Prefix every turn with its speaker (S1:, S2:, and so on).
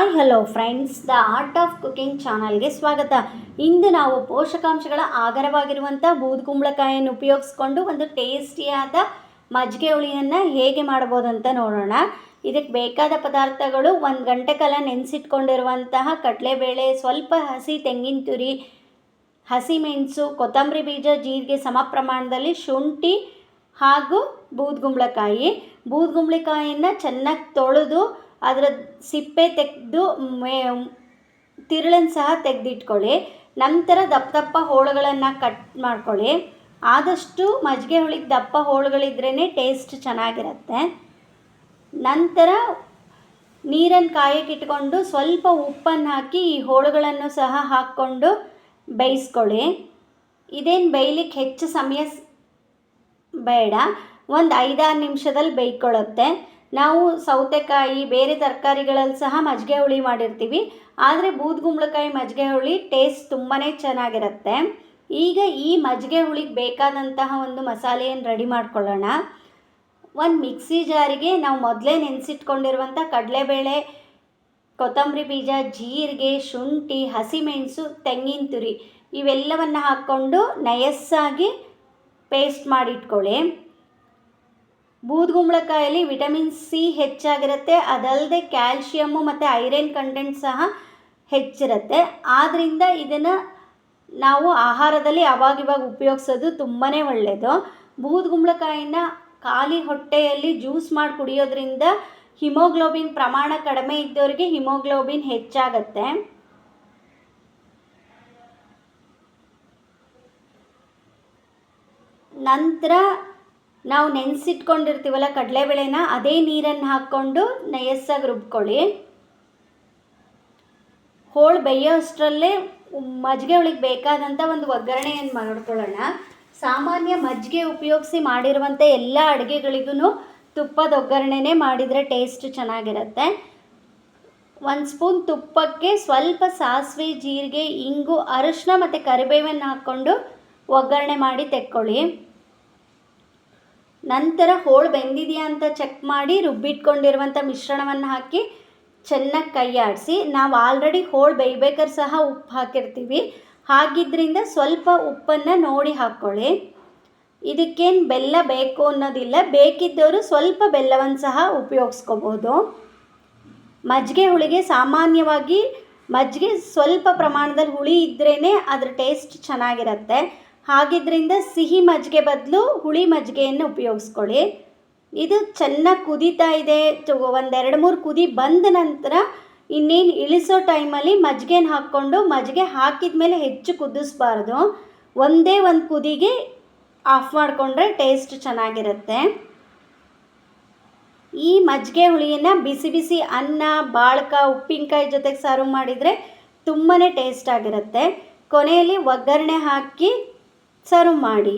S1: Hi hello friends the art of cooking ಚಾನಲ್ಗೆ ಸ್ವಾಗತ. ಇಂದು ನಾವು ಪೋಷಕಾಂಶಗಳ ಆಗರವಾಗಿರುವಂಥ ಬೂದುಕುಂಬಳಕಾಯಿಯನ್ನು ಉಪಯೋಗಿಸ್ಕೊಂಡು ಒಂದು ಟೇಸ್ಟಿಯಾದ ಮಜ್ಜಿಗೆ ಹುಳಿಯನ್ನು ಹೇಗೆ ಮಾಡ್ಬೋದು ಅಂತ ನೋಡೋಣ. ಇದಕ್ಕೆ ಬೇಕಾದ ಪದಾರ್ಥಗಳು ಒಂದು ಗಂಟೆ ಕಾಲ ನೆನೆಸಿಟ್ಕೊಂಡಿರುವಂತಹ ಕಡಲೆಬೇಳೆ, ಸ್ವಲ್ಪ ಹಸಿ ತೆಂಗಿನ ತುರಿ ಹಸಿಮೆಣಸು ಕೊತ್ತಂಬರಿ ಬೀಜ, ಜೀರಿಗೆ ಸಮ ಪ್ರಮಾಣದಲ್ಲಿ ಶುಂಠಿ ಹಾಗೂ ಬೂದುಗುಂಬಳಕಾಯಿ ಬೂದುಗುಂಬಳಕಾಯಿಯನ್ನು ಚೆನ್ನಾಗಿ ತೊಳೆದು ಅದರ ಸಿಪ್ಪೆ ತೆಗೆದು ಮೇ ತಿರುಳನ್ನು ಸಹ ತೆಗೆದಿಟ್ಕೊಳ್ಳಿ. ನಂತರ ದಪ್ಪ ದಪ್ಪ ಹೋಳುಗಳನ್ನು ಕಟ್ ಮಾಡ್ಕೊಳ್ಳಿ. ಆದಷ್ಟು ಮಜ್ಜಿಗೆ ಹುಳಿಗೆ ದಪ್ಪ ಹೋಳುಗಳಿದ್ರೇ ಟೇಸ್ಟ್ ಚೆನ್ನಾಗಿರುತ್ತೆ. ನಂತರ ನೀರನ್ನು ಕಾಯಕ್ಕೆ ಇಟ್ಕೊಂಡು ಸ್ವಲ್ಪ ಉಪ್ಪನ್ನು ಹಾಕಿ ಈ ಹೋಳುಗಳನ್ನು ಸಹ ಹಾಕ್ಕೊಂಡು ಬೇಯಿಸ್ಕೊಳ್ಳಿ. ಇದೇನು ಬೇಯ್ಲಿಕ್ಕೆ ಹೆಚ್ಚು ಸಮಯ ಬೇಡ. ಒಂದು ಐದಾರು ನಿಮಿಷದಲ್ಲಿ ಬೇಯ್ಕೊಳ್ಳುತ್ತೆ ನಾವು ಸೌತೆಕಾಯಿ, ಬೇರೆ ತರಕಾರಿಗಳಲ್ಲಿ ಸಹ ಮಜ್ಜಿಗೆ ಹುಳಿ ಮಾಡಿರ್ತೀವಿ. ಆದರೆ ಬೂದ್ಗುಂಬಳಕಾಯಿ ಮಜ್ಜಿಗೆ ಹುಳಿ ಟೇಸ್ಟ್ ತುಂಬಾ ಚೆನ್ನಾಗಿರುತ್ತೆ. ಈಗ ಈ ಮಜ್ಜಿಗೆ ಹುಳಿಗೆ ಬೇಕಾದಂತಹ ಒಂದು ಮಸಾಲೆಯನ್ನು ರೆಡಿ ಮಾಡ್ಕೊಳ್ಳೋಣ. ಒಂದು ಮಿಕ್ಸಿ ಜಾರಿಗೆ ನಾವು ಮೊದಲೇ ನೆನೆಸಿಟ್ಕೊಂಡಿರುವಂಥ ಕಡಲೆಬೇಳೆ, ಕೊತ್ತಂಬರಿ ಬೀಜ, ಜೀರಿಗೆ, ಶುಂಠಿ, ಹಸಿಮೆಣಸು, ತೆಂಗಿನ ತುರಿ ಇವೆಲ್ಲವನ್ನು ಹಾಕ್ಕೊಂಡು ನಯಸ್ಸಾಗಿ ಪೇಸ್ಟ್ ಮಾಡಿಟ್ಕೊಳ್ಳಿ. ಬೂದುಗುಂಬಳಕಾಯಲ್ಲಿ ವಿಟಮಿನ್ ಸಿ ಹೆಚ್ಚಾಗಿರುತ್ತೆ. ಅದಲ್ಲದೆ ಕ್ಯಾಲ್ಶಿಯಮ್ಮು ಮತ್ತು ಐರನ್ ಕಂಟೆಂಟ್ ಸಹ ಹೆಚ್ಚಿರುತ್ತೆ. ಆದ್ದರಿಂದ ಇದನ್ನು ನಾವು ಆಹಾರದಲ್ಲಿ ಅವಾಗಿವಾಗ ಉಪಯೋಗಿಸೋದು ತುಂಬಾ ಒಳ್ಳೆಯದು ಬೂದುಗುಂಬಳಕಾಯಿನ ಖಾಲಿ ಹೊಟ್ಟೆಯಲ್ಲಿ ಜ್ಯೂಸ್ ಮಾಡಿ ಕುಡಿಯೋದ್ರಿಂದ ಹಿಮೋಗ್ಲೋಬಿನ್ ಪ್ರಮಾಣ ಕಡಿಮೆ ಇದ್ದವರಿಗೆ ಹಿಮೋಗ್ಲೋಬಿನ್ ಹೆಚ್ಚಾಗತ್ತೆ. ನಂತರ ನಾವು ನೆನೆಸಿಟ್ಕೊಂಡಿರ್ತೀವಲ್ಲ ಕಡಲೆಬೇಳೆನ, ಅದೇ ನೀರನ್ನು ಹಾಕ್ಕೊಂಡು ನಯಸ್ಸಾಗಿ ರುಬ್ಕೊಳ್ಳಿ. ಹೋಳು ಬೇಯೋ ಅಷ್ಟರಲ್ಲೇ ಮಜ್ಜಿಗೆ ಹುಳಿಗೆ ಬೇಕಾದಂಥ ಒಂದು ಒಗ್ಗರಣೆಯನ್ನು ಮಾಡ್ಕೊಳ್ಳೋಣ? ಸಾಮಾನ್ಯ ಮಜ್ಜಿಗೆ ಉಪಯೋಗಿಸಿ ಮಾಡಿರುವಂಥ ಎಲ್ಲ ಅಡುಗೆಗಳಿಗೂ ತುಪ್ಪದ ಒಗ್ಗರಣೆನೇ ಮಾಡಿದರೆ ಟೇಸ್ಟ್ ಚೆನ್ನಾಗಿರುತ್ತೆ. ಒಂದು ಸ್ಪೂನ್ ತುಪ್ಪಕ್ಕೆ ಸ್ವಲ್ಪ ಸಾಸಿವೆ, ಜೀರಿಗೆ, ಇಂಗು, ಅರಿಶಿನ ಮತ್ತು ಕರಿಬೇವನ್ನು ಹಾಕ್ಕೊಂಡು ಒಗ್ಗರಣೆ ಮಾಡಿ ತೆಕ್ಕೊಳ್ಳಿ. ನಂತರ ಹೋಳು ಬೆಂದಿದೆಯಾ ಅಂತ ಚೆಕ್ ಮಾಡಿ ರುಬ್ಬಿಟ್ಕೊಂಡಿರುವಂಥ ಮಿಶ್ರಣವನ್ನು ಹಾಕಿ ಚೆನ್ನಾಗಿ ಕೈ ಆಡಿಸಿ ನಾವು ಆಲ್ರೆಡಿ ಹೋಳು ಬೇಯ್ಬೇಕಾದ್ರೆ ಸಹ ಉಪ್ಪು ಹಾಕಿರ್ತೀವಿ. ಹಾಗಿದ್ರಿಂದ ಸ್ವಲ್ಪ ಉಪ್ಪನ್ನು ನೋಡಿ ಹಾಕ್ಕೊಳ್ಳಿ ಇದಕ್ಕೇನು ಬೆಲ್ಲ ಬೇಕು ಅನ್ನೋದಿಲ್ಲ. ಬೇಕಿದ್ದವರು ಸ್ವಲ್ಪ ಬೆಲ್ಲವನ್ನು ಸಹ ಉಪಯೋಗಿಸ್ಕೋಬೋದು. ಮಜ್ಜಿಗೆ ಹುಳಿಗೆ ಸಾಮಾನ್ಯವಾಗಿ ಮಜ್ಜಿಗೆ ಸ್ವಲ್ಪ ಪ್ರಮಾಣದಲ್ಲಿ ಹುಳಿ ಇದ್ರೇ ಅದ್ರ ಟೇಸ್ಟ್ ಚೆನ್ನಾಗಿರುತ್ತೆ. ಹಾಗಿದ್ರಿಂದ ಸಿಹಿ ಮಜ್ಜಿಗೆ ಬದಲು ಹುಳಿ ಮಜ್ಜಿಗೆಯನ್ನು ಉಪಯೋಗಿಸ್ಕೊಳ್ಳಿ. ಇದು ಚೆನ್ನಾಗಿ ಕುದೀತಾ ಇದೆ. ಒಂದೆರಡು ಮೂರು ಕುದಿ ಬಂದ ನಂತರ ಇನ್ನೇನು ಇಳಿಸೋ ಟೈಮಲ್ಲಿ ಮಜ್ಜಿಗೆನ ಹಾಕ್ಕೊಂಡು ಮಜ್ಜಿಗೆ ಹಾಕಿದ ಮೇಲೆ ಹೆಚ್ಚು ಕುದಿಸ್ಬಾರ್ದು. ಒಂದೇ ಒಂದು ಕುದಿಗೆ ಆಫ್ ಮಾಡಿಕೊಂಡ್ರೆ ಟೇಸ್ಟ್ ಚೆನ್ನಾಗಿರುತ್ತೆ. ಈ ಮಜ್ಜಿಗೆ ಹುಳಿಯನ್ನು ಬಿಸಿ ಬಿಸಿ ಅನ್ನ, ಬಾಳ್ಕ, ಉಪ್ಪಿನಕಾಯಿ ಜೊತೆಗೆ ಸರ್ವ್ ಮಾಡಿದರೆ ತುಂಬಾ ಟೇಸ್ಟ್ ಆಗಿರುತ್ತೆ. ಕೊನೆಯಲ್ಲಿ ಒಗ್ಗರಣೆ ಹಾಕಿ ಸರ್ವ್ ಮಾಡಿ.